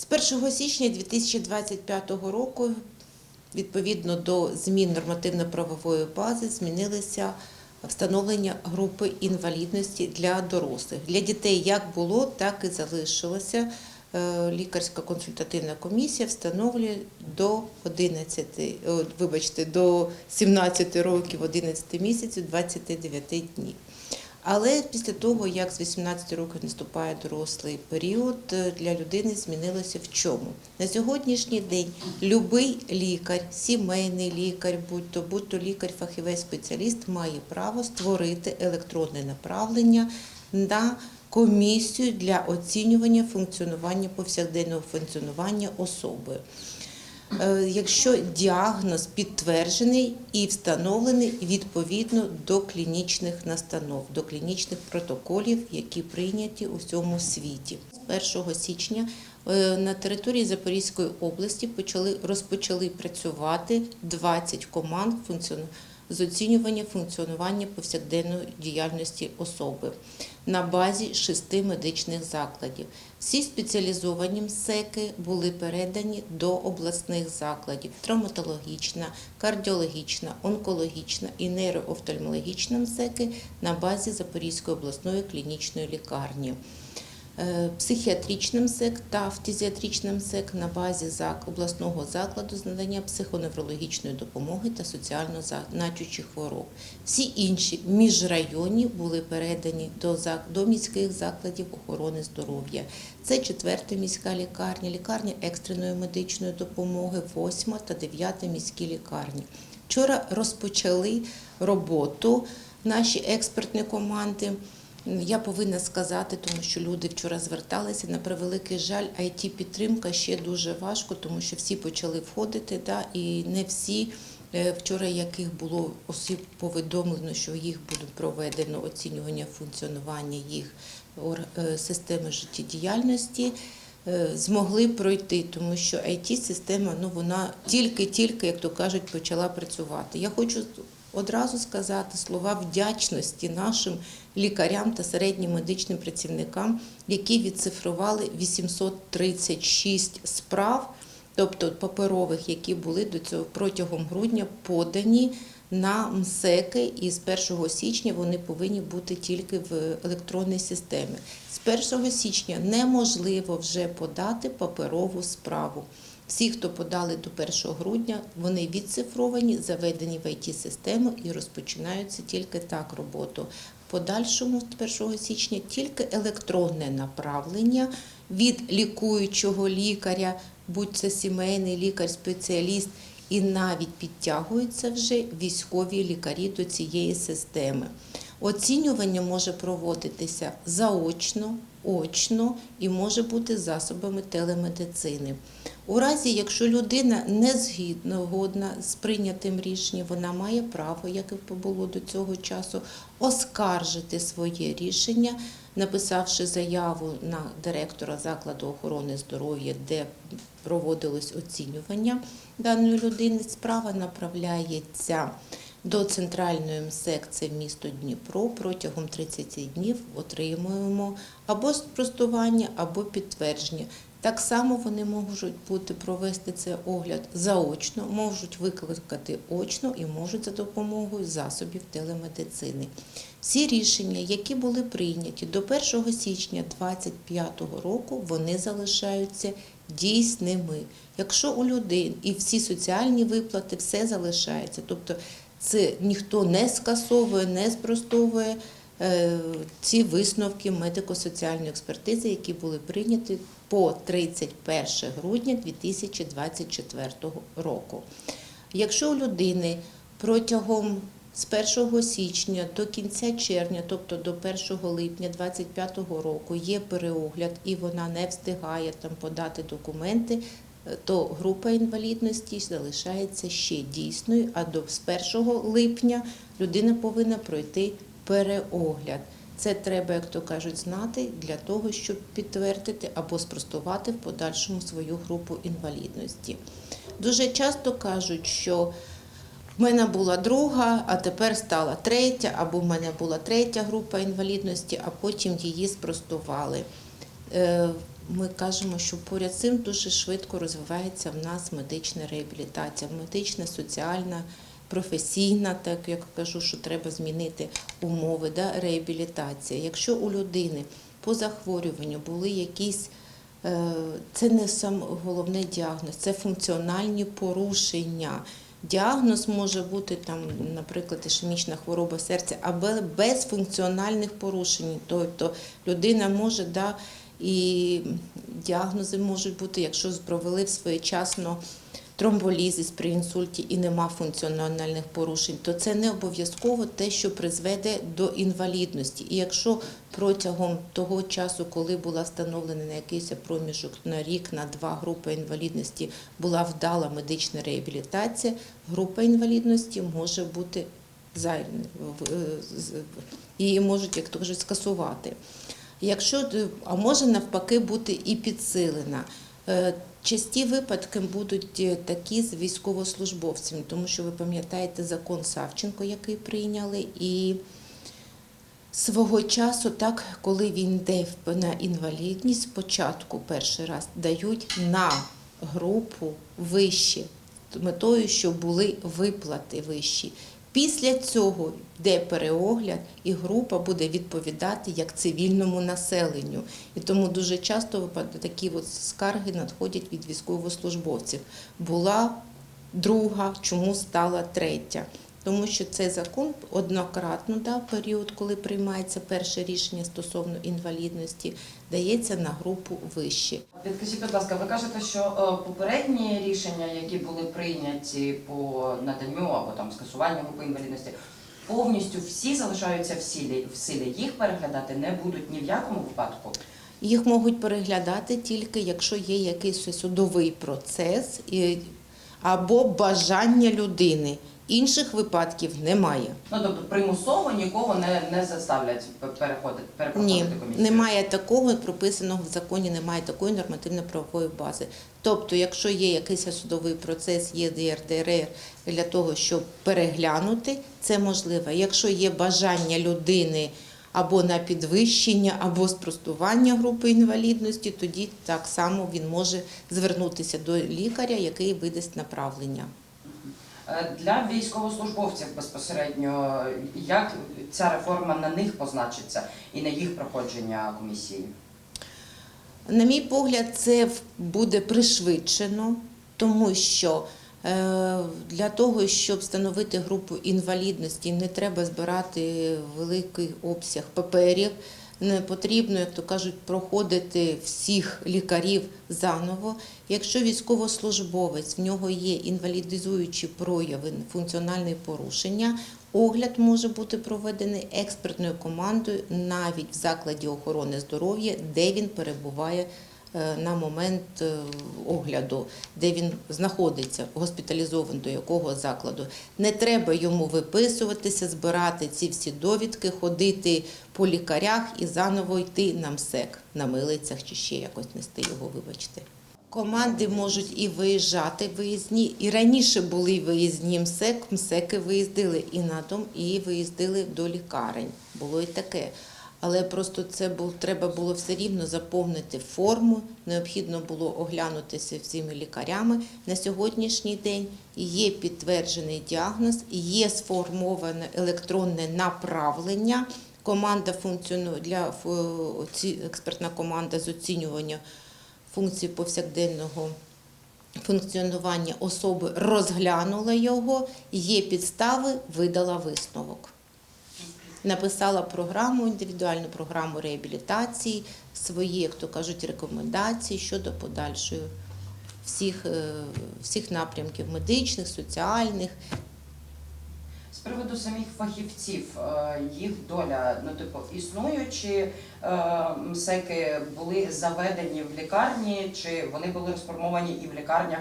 З 1 січня 2025 року, відповідно до змін нормативно-правової бази, змінилися встановлення групи інвалідності для дорослих. Для дітей як було, так і залишилося. Е, Лікарська консультативна комісія встановлює до 11, вибачте, до 17 років 11 місяців 29 днів. Але після того, як з 18 років наступає дорослий період, е, для людини змінилося в чому? На сьогоднішній день любий лікар, сімейний лікар, будь-то будь-то лікар, фахівець, спеціаліст має право створити електронне направлення на комісію для оцінювання функціонування повсякденного функціонування особи. Е, якщо діагноз підтверджений і встановлений відповідно до клінічних настанов, до клінічних протоколів, які прийняті у всьому світі. З 1 січня е, на території Запорізької області почали розпочали працювати 20 команд функціону- з оцінювання функціонування повсякденної діяльності особи на базі шести медичних закладів. Всі спеціалізовані МСЕКи були передані до обласних закладів: травматологічна, кардіологічна, онкологічна і нейроофтальмологічна МСЕКи на базі Запорізької обласної клінічної лікарні. Е, Психіатричним МСЕК та фтизіатричним МСЕК на базі обласного закладу з надання психоневрологічної допомоги та соціально значущих хвороб. Всі інші міжрайонні були передані до, до міських закладів охорони здоров'я. Це четверта міська лікарня, лікарня екстреної медичної допомоги, восьма та дев'ята міські лікарні. Вчора розпочали роботу наші експертні команди. Я повинна сказати, тому що люди вчора зверталися. На превеликий жаль, it підтримка ще дуже важко, тому що всі почали входити, да, і не всі. е, Вчора яких було осіб повідомлено, що їх буде проведено оцінювання функціонування їх е, системи життєдіяльності, е, змогли пройти, тому що it система ну вона тільки-тільки, як то кажуть, почала працювати. Я хочу одразу сказати слова вдячності нашим лікарям та середнім медичним працівникам, які відцифрували 836 справ, тобто паперових, які були до цього протягом грудня подані на МСЕКи, і з 1 січня вони повинні бути тільки в електронній системі. З 1 січня неможливо вже подати паперову справу. Всі, хто подали до 1 грудня, вони відцифровані, заведені в it систему і розпочинаються тільки так роботу. Подальшому з 1 січня тільки електронне направлення від лікуючого лікаря, будь це сімейний лікар, спеціаліст, і навіть підтягуються вже військові лікарі до цієї системи. Оцінювання може проводитися заочно, очно і може бути засобами телемедицини. У разі, якщо людина не згідна годна з прийнятим рішенням, вона має право, як і було до цього часу, оскаржити своє рішення, написавши заяву на директора закладу охорони здоров'я, де проводилось оцінювання даної людини. Справа направляється до центральної МСЕК, це місто Дніпро. Протягом 30 днів отримуємо або спростування, або підтвердження. Так само вони можуть бути провести цей огляд заочно, можуть викликати очно і можуть за допомогою засобів телемедицини. Всі рішення, які були прийняті до 1 січня 2025 року, вони залишаються дійсними. Якщо у людей і всі соціальні виплати, все залишається. Тобто це ніхто не скасовує, не спростовує е, ці висновки медико-соціальної експертизи, які були прийняті по 31 грудня 2024 року. Якщо у людини протягом з 1 січня до кінця червня, тобто до 1 липня 2025 року, є переогляд і вона не встигає там подати документи, то група інвалідності залишається ще дійсною, а до з 1 липня людина повинна пройти переогляд. Це треба, як то кажуть, знати для того, щоб підтвердити або спростувати в подальшому свою групу інвалідності. Дуже часто кажуть, що в мене була друга, а тепер стала третя, або в мене була третя група інвалідності, а потім її спростували. Ми кажемо, що поряд з цим дуже швидко розвивається в нас медична реабілітація, медична, соціальна, професійна, так як кажу, що треба змінити умови да, реабілітація. Якщо у людини по захворюванню були якісь Е, Це не сам головний діагноз, це функціональні порушення. Діагноз може бути там, наприклад, ішемічна хвороба серця, або без функціональних порушень. Тобто людина може, да, і діагнози можуть бути, якщо провели своєчасно тромболізис при інсульті і нема функціональних порушень, то це не обов'язково те, що призведе до інвалідності. І якщо протягом того часу, коли була встановлена на якийсь проміжок на рік, на два групи інвалідності, була вдала медична реабілітація, група інвалідності може бути в- її можуть, як то кажуть, скасувати. Якщо а може навпаки бути і підсилена. Е, Часті випадки будуть е, такі з військовослужбовцями, тому що ви пам'ятаєте закон Савченко, який прийняли, і свого часу, так, коли він йде на інвалідність, спочатку перший раз дають на групу вище, метою, щоб були виплати вищі. Після цього йде переогляд, і група буде відповідати як цивільному населенню. І тому дуже часто такі от скарги надходять від військовослужбовців. Була друга, чому стала третя? Тому що цей закон однократно дав період, коли приймається перше рішення стосовно інвалідності, дається на групу вище. Підкажіть, будь ласка, ви кажете, що е, попередні рішення, які були прийняті по наданню або там скасуванню групи інвалідності, повністю всі залишаються в силі, в силі. Їх переглядати не будуть ні в якому випадку. Їх можуть переглядати тільки якщо є якийсь судовий процес або бажання людини. Інших випадків немає. Ну тобто примусово нікого не, не заставлять пе- переходити Ні, комісію. немає такого прописаного в законі, немає такої нормативно-правової бази. Тобто, якщо є якийсь судовий процес, є ДРДР для того, щоб переглянути, це можливо. Якщо є бажання людини або на підвищення, або спростування групи інвалідності, тоді так само він може звернутися до лікаря, який видасть направлення. Е, Для військовослужбовців безпосередньо, як ця реформа на них позначиться і на їх проходження комісії? На мій погляд, це буде пришвидшено, тому що е, для того, щоб встановити групу інвалідності, не треба збирати великий обсяг паперів. Не потрібно, як то кажуть, проходити всіх лікарів заново. Якщо військовослужбовець в нього є інвалідизуючі прояви, функціональні порушення, огляд може бути проведений експертною командою навіть в закладі охорони здоров'я, де він перебуває на момент е, огляду, де він знаходиться, госпіталізований до якого закладу. Не треба йому виписуватися, збирати ці всі довідки, ходити по лікарях і заново йти на МСЕК, на милицях чи ще якось нести його, вибачте. Команди можуть і виїжджати виїзні, і раніше були виїзні МСЕК, МСЕКи виїздили і на дом, і виїздили до лікарень. Було і таке. Але просто це був треба було все рівно заповнити форму. Необхідно було оглянутися всіми лікарями. На сьогоднішній день є підтверджений діагноз, є сформоване електронне направлення. Команда функціонує для експертна команда з оцінювання функцій повсякденного функціонування особи розглянула його, є підстави, видала висновок. Написала програму, індивідуальну програму реабілітації, свої, як то кажуть, рекомендації щодо подальшої всіх, е, всіх напрямків медичних, соціальних. З приводу самих фахівців, е, їх доля, ну типу, існуючі е, МСЕКи були заведені в лікарні, чи вони були розформовані і в лікарнях?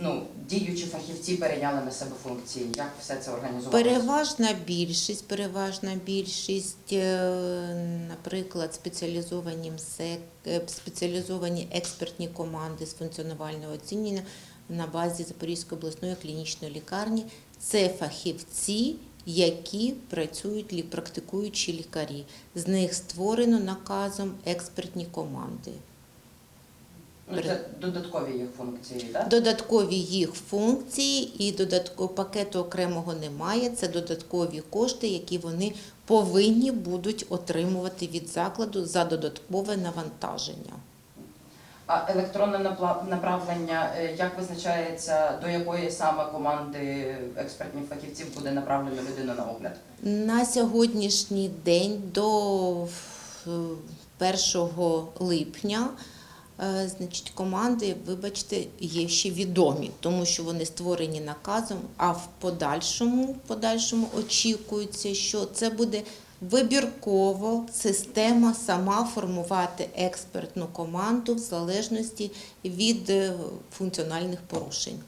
Ну, діючі фахівці перейняли на себе функції. Як все це організувалося? Переважна більшість, переважна більшість, е, наприклад, спеціалізовані МСЕК, е, спеціалізовані експертні команди з функціонувального оцінювання на базі Запорізької обласної клінічної лікарні. Це фахівці, які працюють практикуючі лікарі. З них створено наказом експертні команди. Ну, це додаткові їх функції, так? Додаткові їх функції і додаткового пакету окремого немає. Це додаткові кошти, які вони повинні будуть отримувати від закладу за додаткове навантаження. А електронне направлення, е, як визначається, до якої саме команди експертних фахівців буде направлена людина на огляд? На сьогоднішній день до е, 1 липня е, значить, команди, вибачте, є ще відомі, тому що вони створені наказом, а в подальшому, в подальшому очікується, що це буде вибірково система сама формувати експертну команду в залежності від е, функціональних порушень.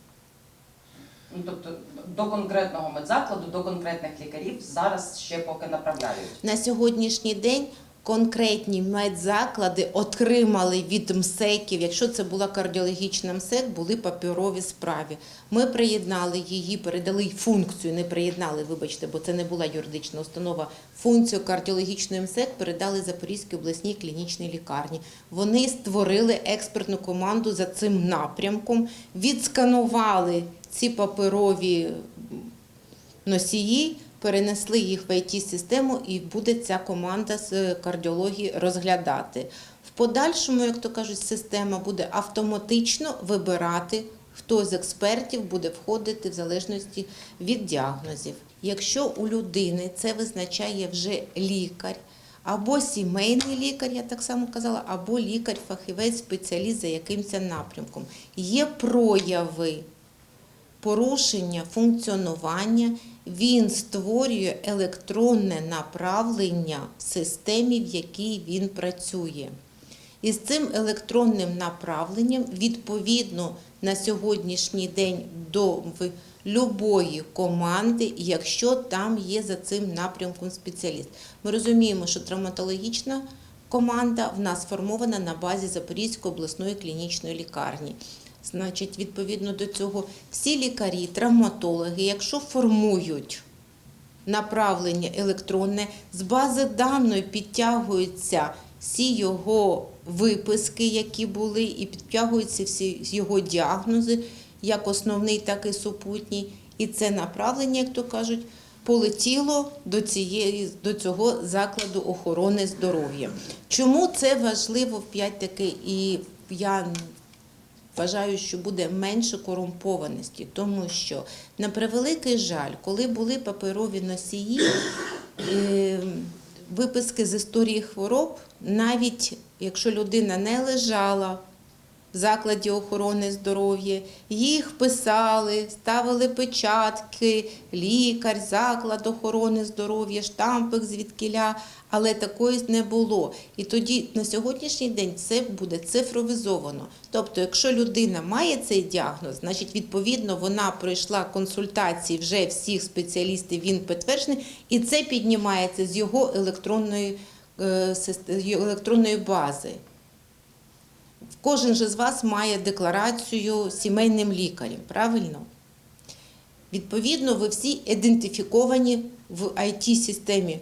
Ну, тобто до конкретного медзакладу, до конкретних лікарів зараз ще поки направляють. На сьогоднішній день конкретні медзаклади отримали від МСЕКів, якщо це була кардіологічна МСЕК, були паперові справи. Ми приєднали її, передали функцію, не приєднали, вибачте, бо це не була юридична установа. Функцію кардіологічної МСЕК передали Запорізькій обласній клінічній лікарні. Вони створили експертну команду за цим напрямком, відсканували ці паперові носії, перенесли їх в it систему і буде ця команда з кардіології розглядати. В подальшому, як то кажуть, система буде автоматично вибирати, хто з експертів буде входити в залежності від діагнозів. Якщо у людини це визначає вже лікар, або сімейний лікар, я так само казала, або лікар-фахівець, спеціаліст за якимось напрямком. Є прояви порушення функціонування, він створює електронне направлення в системі, в якій він працює. І з цим електронним направленням, відповідно на сьогоднішній день до любої команди, якщо там є за цим напрямком спеціаліст. Ми розуміємо, що травматологічна команда в нас сформована на базі Запорізької обласної клінічної лікарні. Значить, відповідно до цього, всі лікарі, травматологи, якщо формують направлення електронне, з бази даної підтягуються всі його виписки, які були, і підтягуються всі його діагнози, як основний, так і супутній. І це направлення, як то кажуть, полетіло до, цієї, до цього закладу охорони здоров'я. Чому це важливо в 5 таки? І я Вважаю, що буде менше корумпованості, тому що, на превеликий жаль, коли були паперові носії, е, виписки з історії хвороб, навіть якщо людина не лежала в закладі охорони здоров'я, їх писали, ставили печатки, лікар, заклад охорони здоров'я, штампик звідкіля, але такої не було. І тоді на сьогоднішній день це буде цифровізовано. Тобто, якщо людина має цей діагноз, значить відповідно вона пройшла консультації вже всіх спеціалістів, він підтверджений, і це піднімається з його електронної, е, електронної бази. Кожен же з вас має декларацію сімейним лікарем, правильно? Відповідно, ви всі ідентифіковані в IT-системі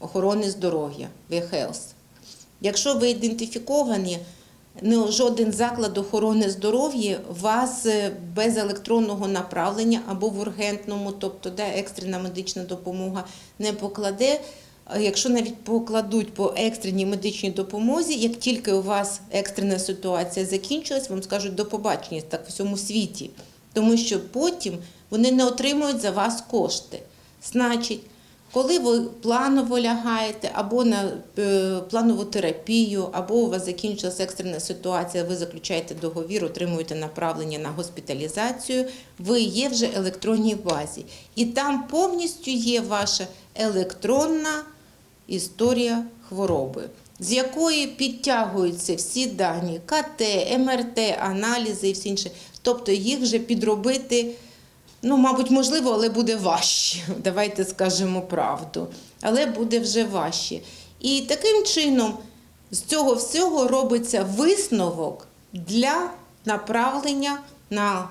охорони здоров'я V-Health. Якщо ви ідентифіковані, не жоден заклад охорони здоров'я вас е, без електронного направлення або в ургентному, тобто де екстрена медична допомога, не покладе. Якщо навіть покладуть по екстреній медичній допомозі, як тільки у вас екстрена ситуація закінчилась, вам скажуть до побачення так в всьому світі, тому що потім вони не отримують за вас кошти. Значить, коли ви планово лягаєте або на е, планову терапію, або у вас закінчилася екстрена ситуація, ви заключаєте договір, отримуєте направлення на госпіталізацію, ви є вже електронній базі. І там повністю є ваша електронна історія хвороби, з якої підтягуються всі дані КТ, МРТ, аналізи і все інше. Тобто їх вже підробити. Ну, мабуть, можливо, але буде важче. Давайте скажемо правду. Але буде вже важче. І таким чином з цього всього робиться висновок для направлення на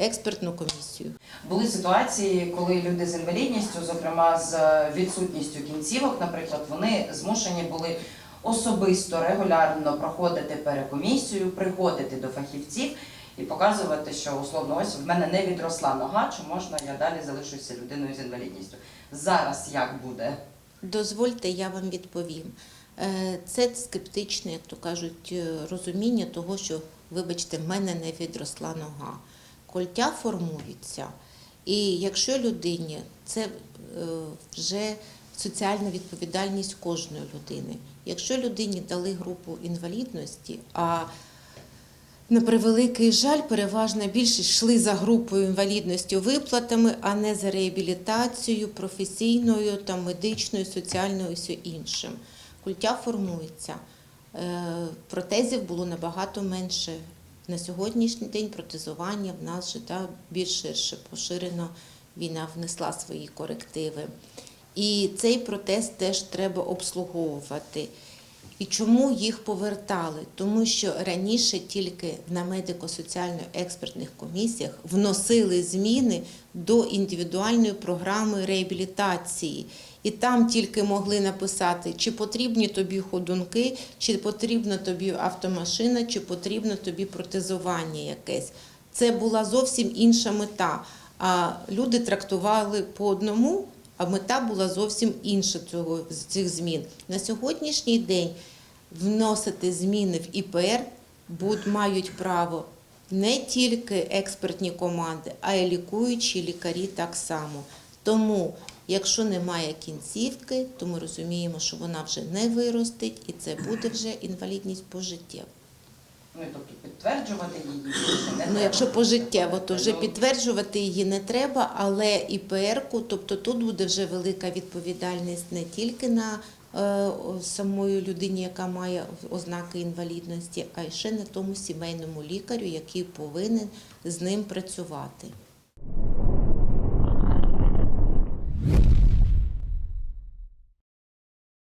експертну комісію. Були ситуації, коли люди з інвалідністю, зокрема з відсутністю кінцівок, наприклад, вони змушені були особисто регулярно проходити перекомісію, приходити до фахівців і показувати, що условно ось в мене не відросла нога, чи можна я далі залишуся людиною з інвалідністю. Зараз як буде? Дозвольте, я вам відповім. Е, Це скептичне, як то кажуть, е, розуміння того, що, вибачте, в мене не відросла нога. Кольтя формується. І якщо людині це е, вже соціальна відповідальність кожної людини. Якщо людині дали групу інвалідності, а на превеликий жаль, переважна більшість йшли за групою інвалідності виплатами, а не за реабілітацією, професійною, там, медичною, соціальною і все іншим. Культя формується. Е, Протезів було набагато менше. На сьогоднішній день протезування в нас вже да, більш ширше поширено. Війна внесла свої корективи. І цей протез теж треба обслуговувати. І чому їх повертали? Тому що раніше тільки на медико-соціально-експертних комісіях вносили зміни до індивідуальної програми реабілітації. І там тільки могли написати, чи потрібні тобі ходунки, чи потрібна тобі автомашина, чи потрібно тобі протезування якесь. Це була зовсім інша мета. А люди трактували по одному, а мета була зовсім інша цього, цих змін. На сьогоднішній день вносити зміни в ІПР мають право не тільки експертні команди, а й лікуючі лікарі так само. Тому, якщо немає кінцівки, то ми розуміємо, що вона вже не виростить, і це буде вже інвалідність пожиттєва. Ну, і тобто підтверджувати її не треба. Ну, якщо пожиттєво, то вже Ну, підтверджувати її не треба, але ІПР-ку, тобто тут буде вже велика відповідальність не тільки на е, самої людині, яка має ознаки інвалідності, а й ще на тому сімейному лікарю, який повинен з ним працювати.